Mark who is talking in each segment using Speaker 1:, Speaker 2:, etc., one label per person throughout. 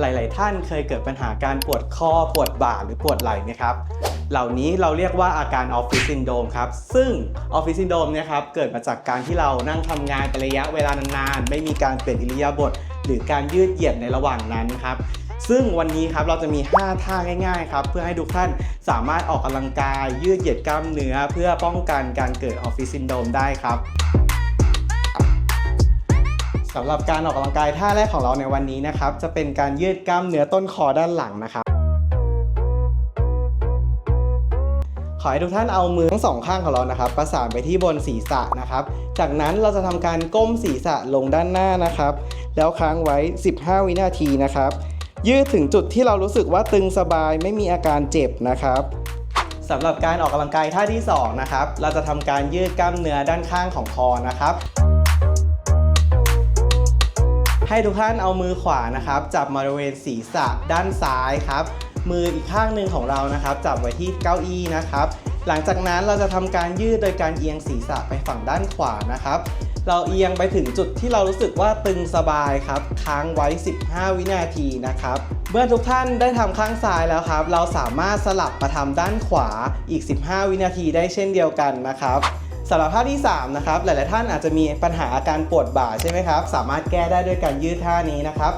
Speaker 1: หลาย ๆ ท่านเคยเกิดปัญหาการปวดคอปวดบ่าหรือปวดไหล่ไหมครับ เหล่านี้เราเรียกว่าอาการออฟฟิศซินโดมครับ ซึ่งออฟฟิศซินโดมเนี่ยครับเกิดมาจากการที่เรานั่งทำงานเป็นระยะเวลานานๆ ไม่มีการเปลี่ยนอิริยาบถหรือการยืดเหยียดในระหว่างนั้นครับซึ่งวันนี้ครับเราจะมี 5 ท่าง่ายๆครับเพื่อให้ทุกท่านสามารถออกกำลังกาย ยืดเหยียดกล้ามเนื้อ เพื่อป้องกันการเกิดออฟฟิศซินโดมได้ครับ สำหรับการออกกำลังกายท่าแรกของเราในวันนี้นะครับ จะเป็นการยืดกล้ามเนื้อต้นคอด้านหลังนะครับ ขอให้ทุกท่านเอามือทั้งสองข้างของเรานะครับ ประสานไปที่บนศีรษะนะครับ จากนั้นเราจะทำการก้มศีรษะลงด้านหน้านะครับ แล้วค้างไว้ 15 วินาทีนะครับ ยืดถึงจุดที่เรารู้สึกว่าตึงสบายไม่มีอาการเจ็บนะครับสำหรับการออกกำลังกายท่าที่สองนะครับ เราจะทำการยืดกล้ามเนื้อด้านข้างของคอนะครับ ให้ทุกท่านเอามือขวานะครับ จับบริเวณศีรษะด้านซ้ายครับ มืออีกข้างหนึ่งของเรานะครับ จับไว้ที่เก้าอี้นะครับ หลังจากนั้นเราจะทำการยืดโดยการเอียงศีรษะไปฝั่งด้านขวานะครับ เราเอียงไปถึงจุดที่เรารู้สึกว่าตึงสบายครับ ค้างไว้ 15 วินาทีนะครับเมื่อทุกท่านได้ทำข้างซ้ายแล้วครับ เราสามารถสลับมาทำด้านขวาอีก 15 วินาทีได้เช่นเดียวกันนะครับ สำหรับท่าที่ 3 นะครับ หลาย ๆ ท่านอาจจะมีปัญหาอาการปวดบ่าใช่ไหมครับ สามารถแก้ได้ด้วยการยืดท่านี้นะครับ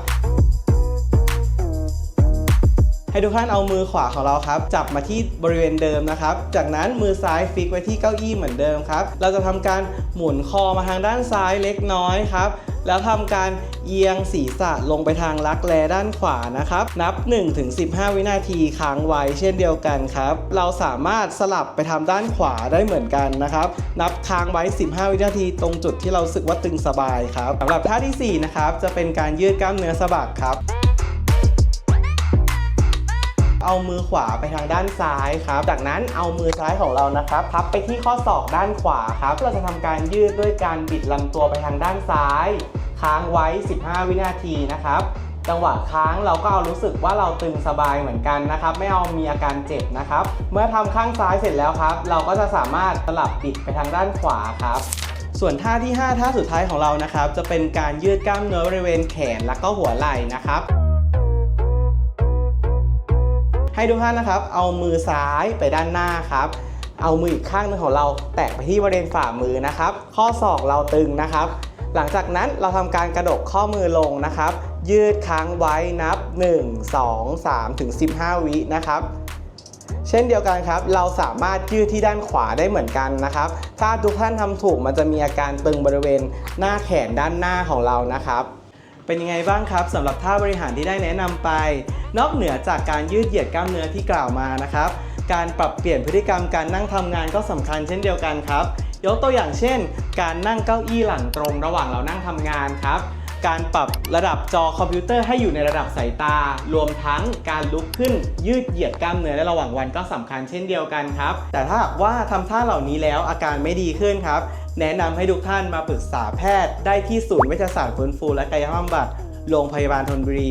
Speaker 1: ให้ทุกท่านเอามือขวาของเราครับ จับมาที่บริเวณเดิมนะครับ จากนั้นมือซ้ายฟิกไว้ที่เก้าอี้เหมือนเดิมครับ เราจะทำการหมุนคอมาทางด้านซ้ายเล็กน้อยครับ แล้วทำการเอียงศีรษะลงไปทางรักแร้ด้านขวานะครับ นับ 1-15 วินาทีค้างไว้เช่นเดียวกันครับ เราสามารถสลับไปทำด้านขวาได้เหมือนกันนะครับ นับค้างไว้ 15 วินาทีตรงจุดที่เราสึกว่าตึงสบายครับสำหรับท่าทีสี่4 นะครับ จะเป็นการยืดกล้ามเนื้อสะบักครับ เอามือขวาไปทางด้านซ้ายครับ จากนั้นเอามือซ้ายของเรานะครับพับไปที่ข้อศอกด้านขวาครับ เราจะทำการยืดด้วยการบิดลำตัวไปทางด้านซ้าย ค้างไว้ 15 วินาทีนะครับจังหวะค้างเราก็เอารู้สึกว่าเราตึงสบายเหมือนกันนะครับ ไม่เอามีอาการเจ็บนะครับ เมื่อทำข้างซ้ายเสร็จแล้วครับ เราก็จะสามารถสลับบิดไปทางด้านขวาครับ ส่วนท่าที่ 5 ท่าสุดท้ายของเรานะครับ จะเป็นการยืดกล้ามเนื้อบริเวณแขนและก็หัวไหล่นะครับ ให้ทุกท่านนะครับ เอามือซ้ายไปด้านหน้าครับ เอามืออีกข้างหนึงของเรา แตะไปที่บริเวณฝ่ามือนะครับ ข้อศอกเราตึงนะครับ หลังจากนั้นเราทำการกระดกข้อมือลงนะครับ ยืดค้างไว้นับ 1 2 3ถึง15 วินะครับเช่นเดียวกันครับ เราสามารถยืดที่ด้านขวาได้เหมือนกันนะครับ ถ้าทุกท่านทำถูกมันจะมีอาการตึงบริเวณหน้าแขนด้านหน้าของเรานะครับ เป็นยังไงบ้างครับสำหรับท่าบริหารที่ได้แนะนำไป นอกเหนือจากการยืดเหยียดกล้ามเนื้อที่กล่าวมานะครับ การปรับเปลี่ยนพฤติกรรมการนั่งทำงานก็สำคัญเช่นเดียวกันครับ ยกตัวอย่างเช่น การนั่งเก้าอี้หลังตรงระหว่างเรานั่งทำงานครับการปรับระดับจอคอมพิวเตอร์ให้อยู่ในระดับสายตา รวมทั้งการลุกขึ้นยืดเหยียดกล้ามเนื้อในระหว่างวันก็สำคัญเช่นเดียวกันครับ แต่ถ้าว่าทำท่าเหล่านี้แล้วอาการไม่ดีขึ้นครับ แนะนำให้ทุกท่านมาปรึกษาแพทย์ ได้ที่ศูนย์เวชศาสตร์ฟื้นฟูและกายภาพบำบัดโรงพยาบาลธนบุรี